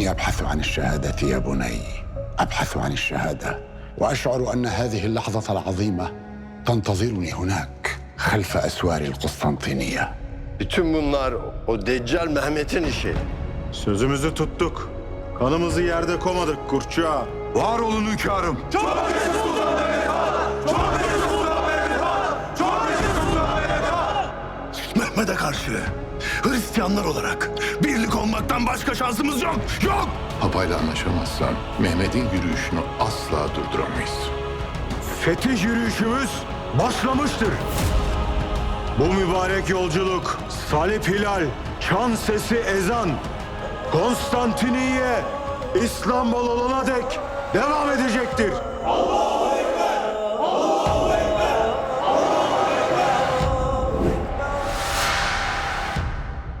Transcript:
إني أبحث عن الشهادة يا بني أبحث عن الشهادة وأشعر أن هذه اللحظة العظيمة تنتظرني هناك خلف أسوار القسطنطينية Bütün bunlar o Deccal Mehmet'in işi. Sözümüzü tuttuk. Kanımızı yerde komadık kurtçuğa. Var olun hünkârım. Mehmet'e karşı Hristiyanlar olarak birlik olmaktan başka şansımız yok. Yok! Papayla anlaşamazsan Mehmet'in yürüyüşünü asla durduramayız. Fetih yürüyüşümüz başlamıştır. Bu mübarek yolculuk salip hilal, çan sesi ezan, Konstantiniye, İstanbul olana dek devam edecektir.